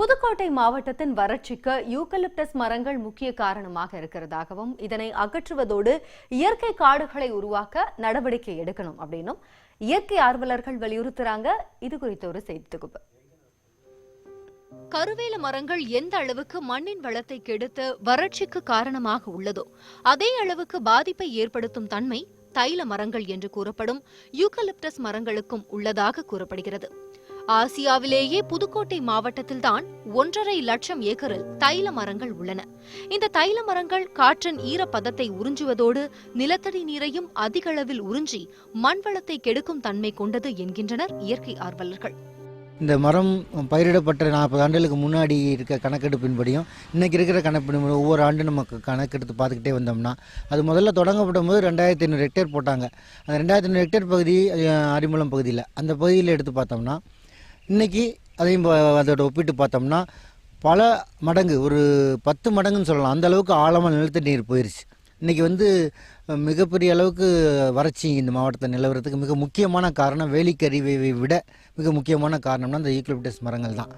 புதுக்கோட்டை மாவட்டத்தின் வறட்சிக்கு யூக்கலிப்டஸ் மரங்கள் முக்கிய காரணமாக இருக்கிறதாகவும் இதனை அகற்றுவதோடு இயற்கை காடுகளை உருவாக்க நடவடிக்கை எடுக்கணும் அப்படின்னும் இயற்கை ஆர்வலர்கள் வலியுறுத்துறாங்க. இது குறித்த ஒரு செய்தி தொகுப்பு. கருவேல மரங்கள் எந்த அளவுக்கு மண்ணின் வளத்தை கெடுத்து வறட்சிக்கு காரணமாக உள்ளதோ அதே அளவுக்கு பாதிப்பை ஏற்படுத்தும் தன்மை தைல மரங்கள் என்று கூறப்படும் யூகலிப்டஸ் மரங்களுக்கும் உள்ளதாக கூறப்படுகிறது. ஆசியாவிலேயே புதுக்கோட்டை மாவட்டத்தில்தான் ஒன்றரை லட்சம் ஏக்கரில் தைல மரங்கள் உள்ளன. இந்த தைல மரங்கள் காற்றின் ஈரப்பதத்தை உறிஞ்சுவதோடு நிலத்தடி நீரையும் அதிகளவில் உறிஞ்சி மண் வளத்தை கெடுக்கும் தன்மை கொண்டது என்கின்றனர் இயற்கை ஆர்வலர்கள். இந்த மரம் பயிரிடப்பட்ட நாற்பது ஆண்டுகளுக்கு முன்னாடி இருக்க கணக்கெடுப்பின்படியும் இன்றைக்கி இருக்கிற கணக்கெடுப்பு ஒவ்வொரு ஆண்டும் நம்ம கணக்கெடுத்து பார்த்துக்கிட்டே வந்தோம்னா அது முதல்ல தொடங்கப்படும் போது ரெண்டாயிரத்தி ஐநூறு ஹெக்டேர் போட்டாங்க. அந்த ரெண்டாயிரத்தி ஐநூறு ஹெக்டேர் பகுதி அஹ், அரிமளம் பகுதியில். அந்த பகுதியில் எடுத்து பார்த்தோம்னா இன்றைக்கி அதையும் அதோட ஒப்பிட்டு பார்த்தோம்னா பல மடங்கு ஒரு பத்து மடங்குன்னு சொல்லலாம். அந்த அளவுக்கு ஆழமாக நிலத்தடி நீர் போயிடுச்சு இன்றைக்கி வந்து மிகப்பெரிய அளவுக்கு வறட்சி இந்த மாவட்டத்தை நிலவரத்துக்கு மிக முக்கியமான காரணம் வேலிக்கறிவை விட மிக முக்கியமான காரணம்னா இந்த ஈக்லிப்டஸ் மரங்கள் தான்.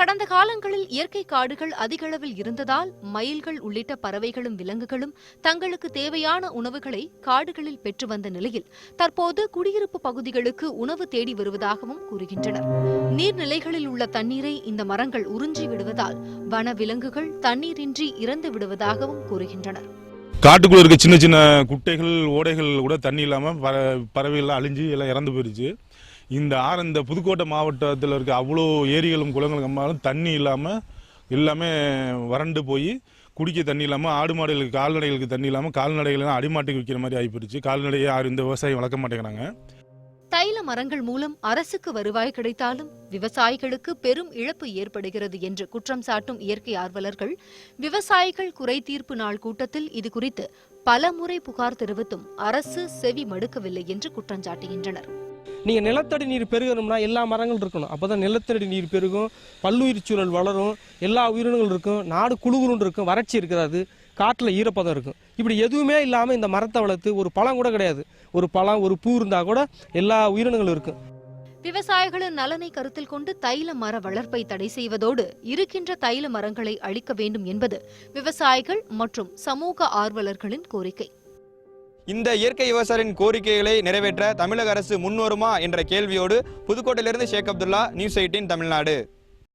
கடந்த காலங்களில் இயற்கை காடுகள் அதிக அளவில் இருந்ததால் மயில்கள் உள்ளிட்ட பறவைகளும் விலங்குகளும் தங்களுக்கு தேவையான உணவுகளை காடுகளில் பெற்று வந்த நிலையில் தற்போது குடியிருப்பு பகுதிகளுக்கு உணவு தேடி வருவதாகவும் கூறுகின்றனர். நீர்நிலைகளில் உள்ள தண்ணீரை இந்த மரங்கள் உறிஞ்சி விடுவதால் வன விலங்குகள் தண்ணீரின்றி இறந்து விடுவதாகவும் கூறுகின்றனர். காட்டுக்குள்ள இருக்க சின்ன சின்ன குட்டைகள் ஓடைகள் கூட தண்ணி இல்லாமல் பற பறவைகள்லாம் அழிஞ்சு எல்லாம் இறந்து போயிருச்சு. இந்த ஆறு இந்த புதுக்கோட்டை மாவட்டத்தில் இருக்க அவ்வளோ ஏரிகளும் குளங்களும் கம்மாலும் தண்ணி இல்லாமல் எல்லாமே வறண்டு போய் குடிக்க தண்ணி இல்லாமல் ஆடு மாடுகளுக்கு கால்நடைகளுக்கு தண்ணி இல்லாமல் கால்நடைகள்லாம் அடிமாட்டுக்கு விற்கிற மாதிரி ஆகிப்போச்சு கால்நடையை யாரும் இந்த விவசாயம் வளர்க்க மாட்டேங்கிறாங்க. தைல மரங்கள் மூலம் அரசுக்கு வருவாய் கிடைத்தாலும் விவசாயிகளுக்கு பெரும் இழப்பு ஏற்படுகிறது என்று குற்றம் சாட்டும் இயற்கை ஆர்வலர்கள் விவசாயிகள் குறை தீர்ப்பு நாள் கூட்டத்தில் இது குறித்து பல முறை புகார் தெரிவித்தும் அரசு செவி மடுக்கவில்லை என்று குற்றஞ்சாட்டுகின்றனர் நீங்கள் நிலத்தடி நீர் பெருகணும்னா எல்லா மரங்களும் இருக்கணும். அப்போ தான் நிலத்தடி நீர் பெருகும் பல்லுயிர் சூழல் வளரும் எல்லா உயிரினங்களும் இருக்கும் நாடு குழுகுருன்னு இருக்கும் வறட்சி இருக்காது காட்டில் ஈரப்பதம் இருக்கும். இப்படி எதுவுமே இல்லாமல் இந்த மரத்தை வளர்த்து ஒரு பழம் கூட கிடையாது. ஒரு பழம் ஒரு பூ இருந்தால் கூட எல்லா உயிரினங்களும் இருக்கும். விவசாயிகளின் நலனை கருத்தில் கொண்டு தைல மர வளர்ப்பை தடை செய்வதோடு இருக்கின்ற தைல மரங்களை அழிக்க வேண்டும் என்பது விவசாயிகள் மற்றும் சமூக ஆர்வலர்களின் கோரிக்கை. இந்த இயற்கை விவசாயிகளின் கோரிக்கைகளை நிறைவேற்ற தமிழக அரசு முன்வருமா என்ற கேள்வியோடு புதுக்கோட்டையிலிருந்து ஷேக் அப்துல்லா நியூஸ் எயிட்டின் தமிழ்நாடு.